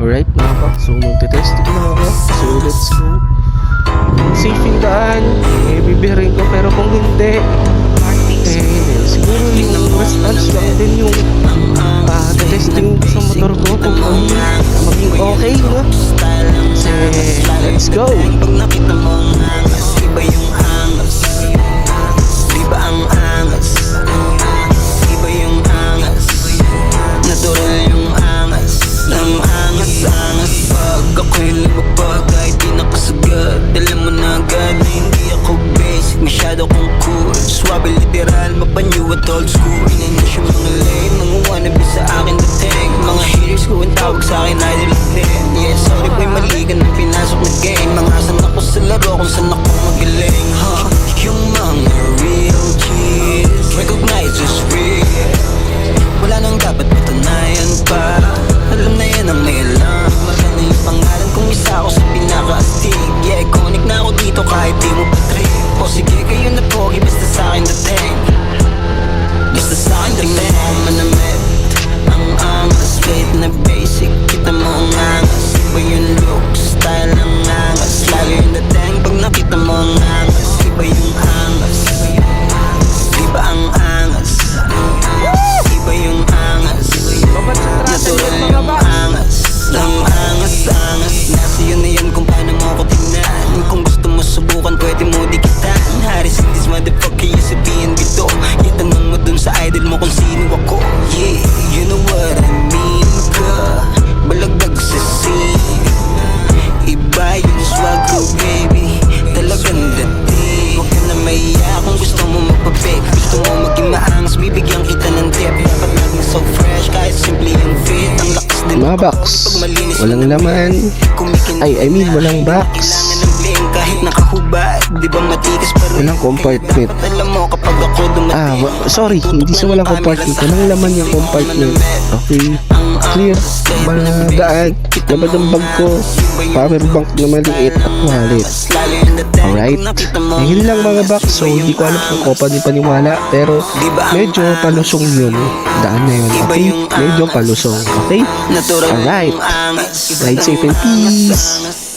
Alright mga pak, so magte-testing na ako. So let's go. Safe yung daan. Eh, bibirin ko pero kung hindi, eh, siguro yung response lang din yung ah, testing sa motor ko kung maging okay, no? Kasi, let's go! Literal, mapanyo at old school. Inanis yung mga lame Mga wannabe sa akin dating? Mga haters ko ang tawag sa akin idol Mga box, walang laman. Ay, I mean, walang box. Walang compartment. Ah, sorry, hindi sa walang compartment. Walang laman yung compartment. Okay, clear. Magaan. Laman ng bag ko. Power bank na maliit at wallet. Alright. Yun lang mga box. So, hindi ko alam kung kopa ni paniwala. Pero, medyo palusong yun. Daan na yun. Okay? Medyo palusong. Okay? Alright. Ride safe and peace.